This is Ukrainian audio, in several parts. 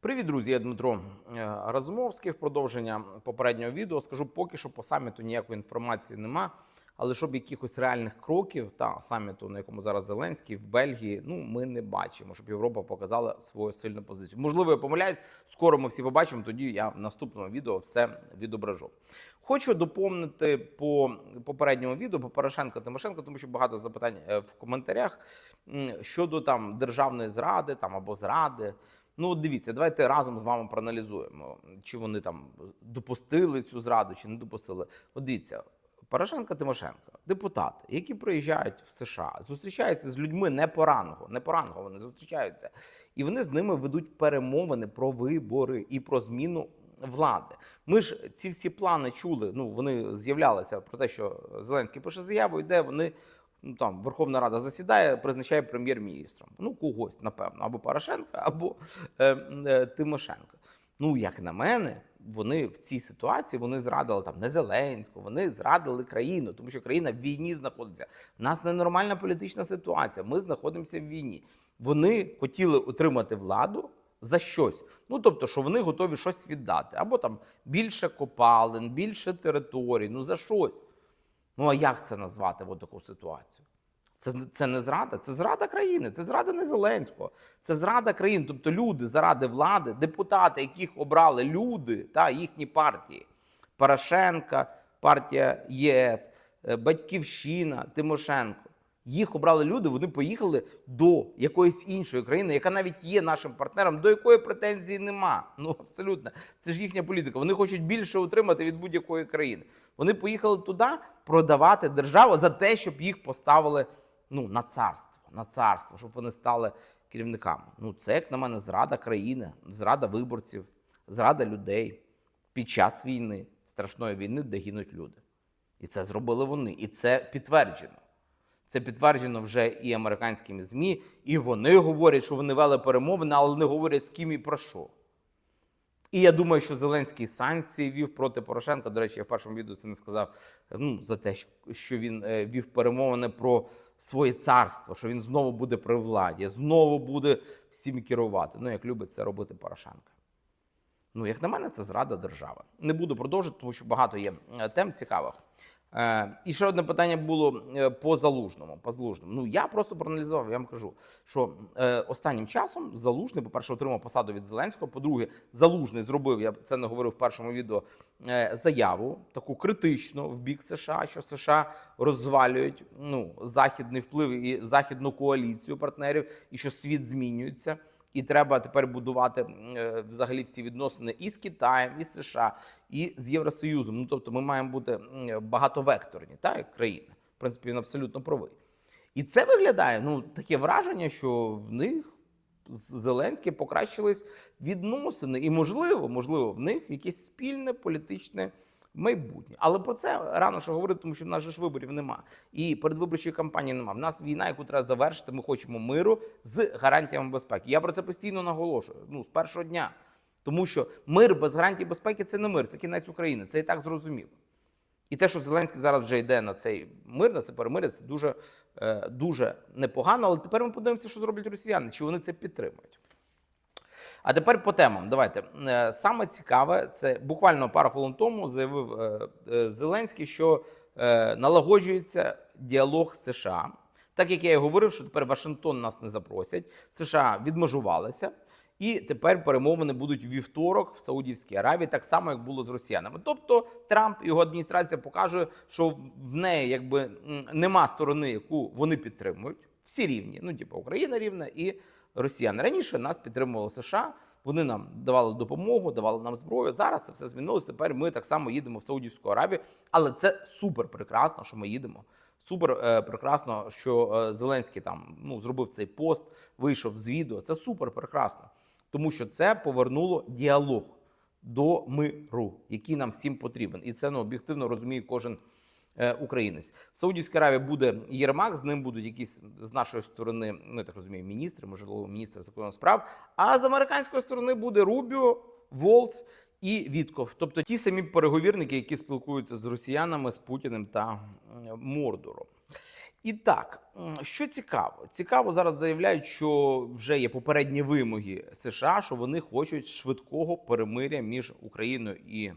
Привіт, друзі! Я Дмитро е, Разумовський. В продовження попереднього відео скажу, поки що по саміту ніякої інформації нема. Але щоб якихось реальних кроків та саміту, на якому зараз Зеленський в Бельгії, ну ми не бачимо, щоб Європа показала свою сильну позицію. Можливо, я помиляюсь. Скоро ми всі побачимо. Тоді я в наступному відео все відображу. Хочу доповнити по попередньому відео по Порошенка Тимошенко, тому що багато запитань е, в коментарях щодо там державної зради там або зради. Ну, дивіться, давайте разом з вами проаналізуємо, чи вони там допустили цю зраду, чи не допустили. От дивіться, Порошенко Тимошенко, депутати, які приїжджають в США, зустрічаються з людьми не по рангу, не по рангу вони зустрічаються, і вони з ними ведуть перемовини про вибори і про зміну влади. Ми ж ці всі плани чули. Ну вони з'являлися про те, що Зеленський пише заяву, йде вони. Ну там Верховна Рада засідає, призначає прем'єр-міністром. Ну когось, напевно, або Порошенка, або е, е, Тимошенка. Ну, як на мене, вони в цій ситуації вони зрадили там не Зеленського, вони зрадили країну, тому що країна в війні знаходиться. У нас ненормальна політична ситуація. Ми знаходимося в війні. Вони хотіли отримати владу за щось. Ну тобто, що вони готові щось віддати, або там більше копалин, більше територій. Ну за щось. Ну а як це назвати в таку ситуацію? Це, це не зрада, це зрада країни, це зрада не Зеленського, це зрада країни. Тобто люди заради влади, депутати, яких обрали люди та їхні партії. Порошенка, партія ЄС, е, Батьківщина, Тимошенко. Їх обрали люди, вони поїхали до якоїсь іншої країни, яка навіть є нашим партнером, до якої претензії нема. Ну абсолютно, це ж їхня політика. Вони хочуть більше отримати від будь-якої країни. Вони поїхали туди продавати державу за те, щоб їх поставили ну, на царство, на царство, щоб вони стали керівниками. Ну, це, як на мене, зрада країни, зрада виборців, зрада людей під час війни, страшної війни, де гинуть люди. І це зробили вони. І це підтверджено. Це підтверджено вже і американськими ЗМІ, і вони говорять, що вони вели перемовини, але не говорять з ким і про що. І я думаю, що Зеленський санкції вів проти Порошенка. До речі, я в першому відео це не сказав ну, за те, що він е, вів перемовини про своє царство, що він знову буде при владі, знову буде всім керувати. Ну, як любить це робити Порошенко. Ну, як на мене, це зрада держави. Не буду продовжувати, тому що багато є е, тем цікавих. Е, і ще одне питання було е, по залужному. По залужному. Ну я просто проаналізував. Я вам кажу, що е, останнім часом залужний, по-перше, отримав посаду від Зеленського. По-друге, залужний зробив. Я це не говорив в першому відео. Заяву таку критичну в бік США, що США розвалюють ну західний вплив і західну коаліцію партнерів, і що світ змінюється. І треба тепер будувати е, взагалі всі відносини і з Китаєм, і з США, і з Євросоюзом. Ну тобто, ми маємо бути багатовекторні, так, як країна. В принципі, він абсолютно правий. І це виглядає ну таке враження, що в них з Зеленським покращились відносини, і можливо, можливо, в них якесь спільне політичне майбутнє. Але про це рано що говорити, тому що в нас ж виборів нема. І передвиборчої кампанії нема. В нас війна, яку треба завершити. Ми хочемо миру з гарантіями безпеки. Я про це постійно наголошую. Ну з першого дня. Тому що мир без гарантій безпеки це не мир, це кінець України. Це і так зрозуміло. І те, що Зеленський зараз вже йде на цей мир, на це перемир'я, це дуже, е, дуже непогано. Але тепер ми подивимося, що зроблять росіяни, чи вони це підтримують. А тепер по темам. Давайте Е, саме цікаве, це буквально пару хвилин тому заявив е, е, Зеленський, що налагоджується діалог США. Так як я і говорив, що тепер Вашингтон нас не запросять, США відмежувалися. І тепер перемовини будуть вівторок в Саудівській Аравії, так само як було з росіянами. Тобто Трамп і його адміністрація покаже, що в неї якби нема сторони, яку вони підтримують. Всі рівні. Ну, типу, Україна рівна і Росіяни. Раніше нас підтримували США. Вони нам давали допомогу, давали нам зброю. Зараз це все змінилось. Тепер ми так само їдемо в Саудівську Аравію. Але це супер прекрасно, що ми їдемо. Супер е, прекрасно, що е, Зеленський там ну зробив цей пост, вийшов з відео. Це супер прекрасно, тому що це повернуло діалог до миру, який нам всім потрібен, і це ну об'єктивно розуміє кожен українець. В Саудівській Аравії буде Єрмак, з ним будуть якісь з нашої сторони, ну я так розумію, міністри, можливо, міністр закордонних справ. А з американської сторони буде Рубіо, Волц і Вітков, тобто ті самі переговірники, які спілкуються з росіянами, з Путіним та Мордором. І так, що цікаво, цікаво зараз заявляють, що вже є попередні вимоги США, що вони хочуть швидкого перемиря між Україною і е,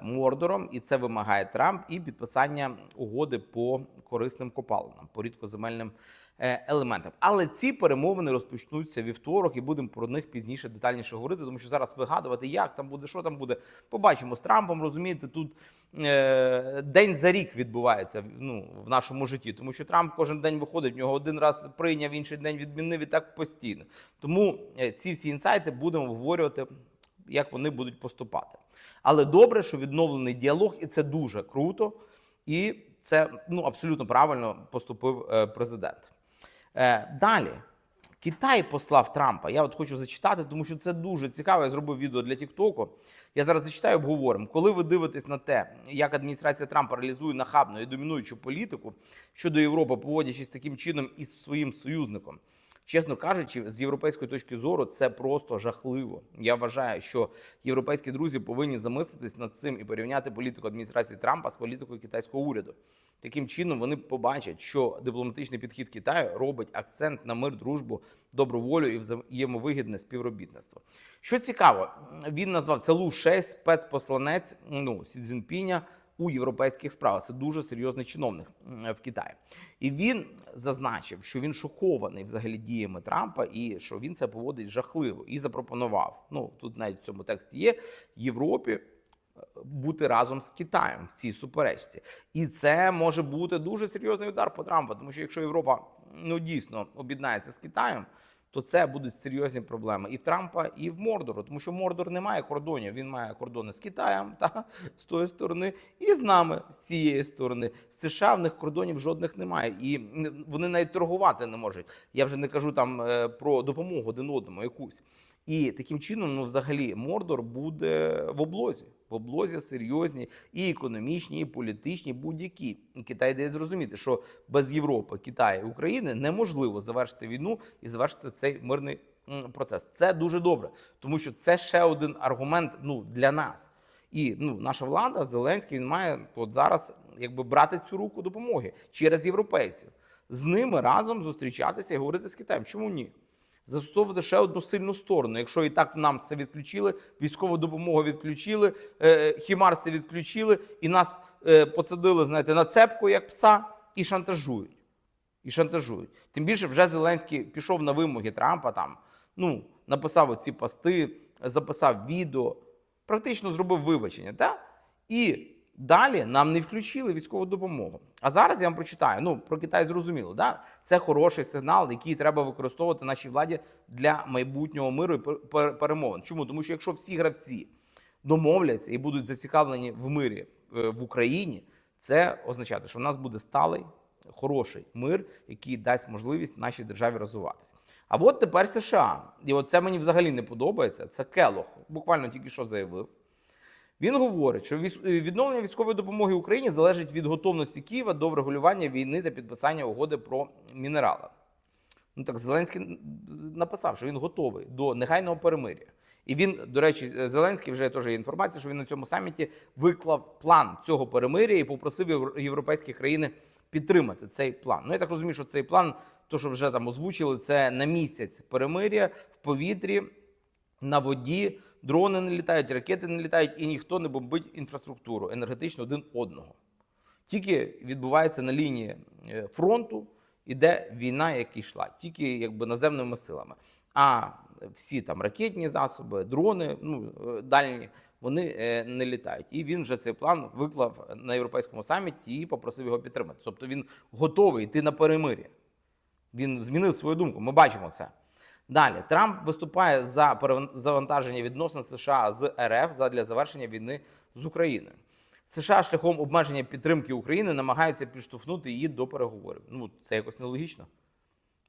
Мордором, і це вимагає Трамп і підписання угоди по корисним копалинам, по рідкоземельним е, елементам. Але ці перемовини розпочнуться вівторок, і будемо про них пізніше детальніше говорити, тому що зараз вигадувати, як там буде, що там буде. Побачимо з Трампом. Розумієте, тут е, день за рік відбувається ну, в нашому житті, тому що Трамп кожен день виходить. В нього один раз прийняв, інший день відмінив і так постійно. Тому е, ці всі інсайти будемо обговорювати, як вони будуть поступати. Але добре, що відновлений діалог, і це дуже круто. І це ну абсолютно правильно поступив е, президент. Е, далі. Китай послав Трампа. Я от хочу зачитати, тому що це дуже цікаво. Я зробив відео для Тіктоку. Я зараз зачитаю, обговоримо. Коли ви дивитесь на те, як адміністрація Трампа реалізує нахабну і домінуючу політику щодо Європи, поводячись таким чином із своїм союзником, чесно кажучи, з європейської точки зору це просто жахливо. Я вважаю, що європейські друзі повинні замислитись над цим і порівняти політику адміністрації Трампа з політикою китайського уряду. Таким чином вони побачать, що дипломатичний підхід Китаю робить акцент на мир, дружбу, добру волю і взаємовигідне співробітництво. Що цікаво, він назвав це Лу Шей, спецпосланець ну, Сі Цзіньпіня у європейських справах. Це дуже серйозний чиновник в Китаї. І він зазначив, що він шокований взагалі діями Трампа і що він це поводить жахливо і запропонував. Ну тут навіть в цьому тексті є Європі бути разом з Китаєм в цій суперечці, і це може бути дуже серйозний удар по Трампа, тому що якщо Європа ну дійсно об'єднається з Китаєм, то це будуть серйозні проблеми і в Трампа, і в Мордору, тому що Мордор не має кордонів. Він має кордони з Китаєм та з тої сторони, і з нами з цієї сторони. З США в них кордонів жодних немає, і вони навіть торгувати не можуть. Я вже не кажу там е, про допомогу один одному якусь. І таким чином, ну, взагалі, Мордор буде в облозі. В облозі серйозні і економічні, і політичні, будь-які. Китай дає зрозуміти, що без Європи, Китаю і України неможливо завершити війну і завершити цей мирний процес. Це дуже добре, тому що це ще один аргумент ну, для нас. І ну, наша влада, Зеленський, він має от зараз якби брати цю руку допомоги через європейців, з ними разом зустрічатися і говорити з Китаєм. Чому ні? Застосовувати ще одну сильну сторону. Якщо і так нам все відключили, військову допомогу відключили, е, хімарси відключили, і нас е, посадили, знаєте, на цепку, як пса, і шантажують. І шантажують. Тим більше вже Зеленський пішов на вимоги Трампа там, ну, написав оці пости, записав відео, практично зробив вибачення. Так? І далі нам не включили військову допомогу. А зараз я вам прочитаю. Ну, про Китай зрозуміло, да? це хороший сигнал, який треба використовувати нашій владі для майбутнього миру і пер- пер- перемовин. Чому? Тому що якщо всі гравці домовляться і будуть зацікавлені в мирі е, в Україні, це означає, що в нас буде сталий, хороший мир, який дасть можливість нашій державі розвиватися. А от тепер США. І от це мені взагалі не подобається. Це Келох, буквально тільки що заявив. Він говорить, що е, відновлення військової допомоги Україні залежить від готовності Києва до врегулювання війни та підписання угоди про мінерали. Ну так Зеленський написав, що він готовий до негайного перемир'я. І він, до речі, е, Зеленський вже теж є інформація, що він на цьому саміті виклав план цього перемир'я і попросив євро- європейські країни підтримати цей план. Ну я так розумію, що цей план, то що вже там озвучили, це на місяць перемир'я в повітрі, на воді. Дрони не літають, ракети не літають, і ніхто не бомбить інфраструктуру енергетично один одного. Тільки відбувається на лінії е, фронту, іде війна, яка йшла, тільки якби наземними силами. А всі там ракетні засоби, дрони, ну е, дальні, вони е, не літають. І він вже цей план виклав на європейському саміті і попросив його підтримати. Тобто він готовий йти на перемир'я. Він змінив свою думку. Ми бачимо це. Далі Трамп виступає за перезавантаження відносин США з РФ задля завершення війни з Україною. США шляхом обмеження підтримки України намагаються підштовхнути її до переговорів. Ну це якось нелогічно.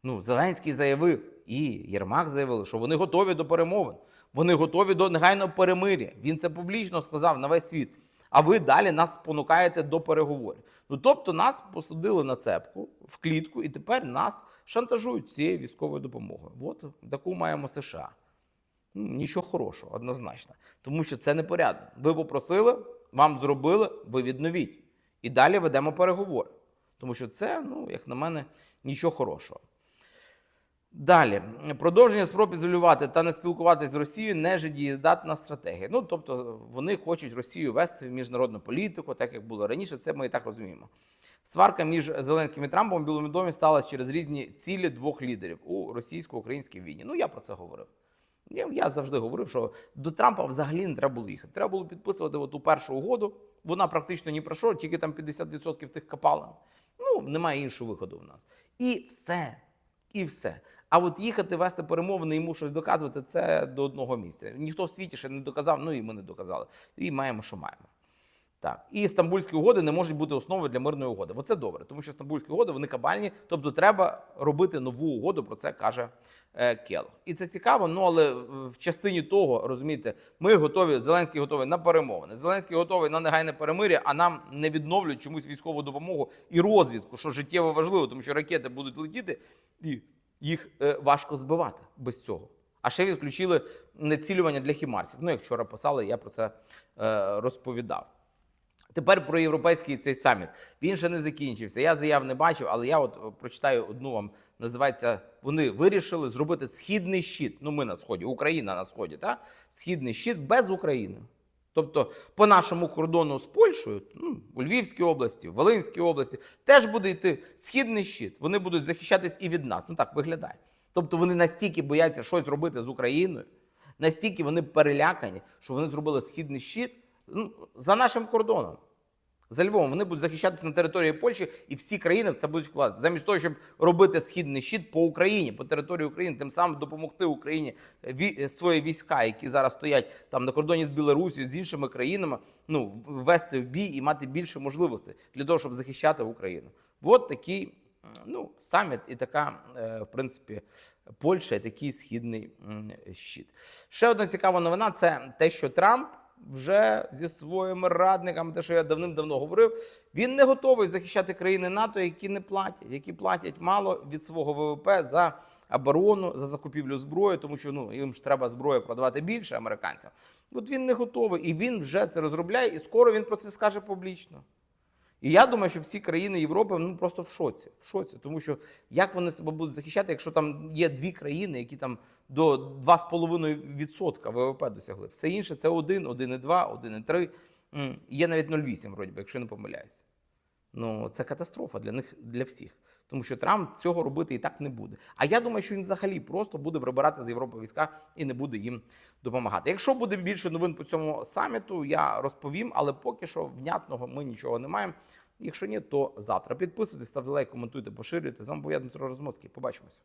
Ну, Зеленський заявив, і Єрмак заявили, що вони готові до перемовин. Вони готові до негайного перемир'я. Він це публічно сказав на весь світ. А ви далі нас спонукаєте до переговорів. Ну тобто нас посадили на цепку в клітку, і тепер нас шантажують цією військовою допомогою. От таку маємо США. Ну, нічого хорошого, однозначно. Тому що це непорядно. Ви попросили, вам зробили, ви відновіть. І далі ведемо переговори. Тому що це, ну, як на мене, нічого хорошого. Далі продовження спроб ізолювати та не спілкуватися з Росією не життєздатна стратегія. Ну тобто вони хочуть Росію вести в міжнародну політику, так як було раніше. Це ми і так розуміємо. Сварка між Зеленським і Трампом у Білому домі сталася через різні цілі двох лідерів у російсько-українській війні. Ну я про це говорив. Я, я завжди говорив, що до Трампа взагалі не треба було їхати. Треба було підписувати от ту першу угоду. Вона практично ні про що, тільки там 50% тих капалин. Ну немає іншого виходу в нас. І все. І все. А от їхати, вести перемовини, йому щось доказувати це до одного місця. Ніхто в світі ще не доказав, ну і ми не доказали. І маємо, що маємо. Так, і стамбульські угоди не можуть бути основою для мирної угоди. Оце добре, тому що стамбульські угоди вони кабальні, тобто треба робити нову угоду. Про це каже е, Келл. І це цікаво. Ну але в частині того, розумієте, ми готові. Зеленський готовий на перемовини. Зеленський готовий на негайне перемир'я, а нам не відновлюють чомусь військову допомогу і розвідку, що життєво важливо, тому що ракети будуть летіти, і їх е, важко збивати без цього. А ще відключили нецілювання для хімарсів. Ну, як вчора писали, я про це е, розповідав. Тепер про європейський цей саміт. Він ще не закінчився. Я заяв не бачив, але я от е, прочитаю одну вам. Називається вони вирішили зробити східний щит. Ну, ми на сході, Україна на сході, та східний щит без України. Тобто, по нашому кордону з Польщею, ну, у Львівській області, в Волинській області, теж буде йти східний щит. Вони будуть захищатись і від нас. Ну так виглядає. Тобто вони настільки бояться щось робити з Україною, настільки вони перелякані, що вони зробили східний щит ну, за нашим кордоном. За Львовом вони будуть захищатися на території Польщі, і всі країни в це будуть вкладатися. Замість того, щоб робити східний щит по Україні, по території України, тим самим допомогти Україні свої війська, які зараз стоять там на кордоні з Білорусією, з іншими країнами, ну ввести в бій і мати більше можливостей для того, щоб захищати Україну. От такий ну, саміт і така, е, в принципі, Польща і такий східний щит. Ще одна цікава новина це те, що Трамп вже зі своїми радниками, те, що я давним-давно говорив, він не готовий захищати країни НАТО, які не платять, які платять мало від свого ВВП за оборону, за закупівлю зброї, тому що ну їм ж треба зброю продавати більше американцям. От він не готовий, і він вже це розробляє, і скоро він про це скаже публічно. І я думаю, що всі країни Європи ну просто в шоці. В шоці, тому що як вони себе будуть захищати, якщо там є дві країни, які там до 2,5% ВВП досягли. Все інше це 1, 1,2, 1,3. Є навіть 0,8, вроді би, якщо не помиляюся. Ну, це катастрофа для них для всіх. Тому що Трамп цього робити і так не буде. А я думаю, що він взагалі просто буде прибирати з Європи війська і не буде їм допомагати. Якщо буде більше новин по цьому саміту, я розповім, але поки що внятного ми нічого не маємо. Якщо ні, то завтра підписуйтесь, ставте лайк, коментуйте, поширюйте. З вами був я Дмитро Розмовський. Побачимось.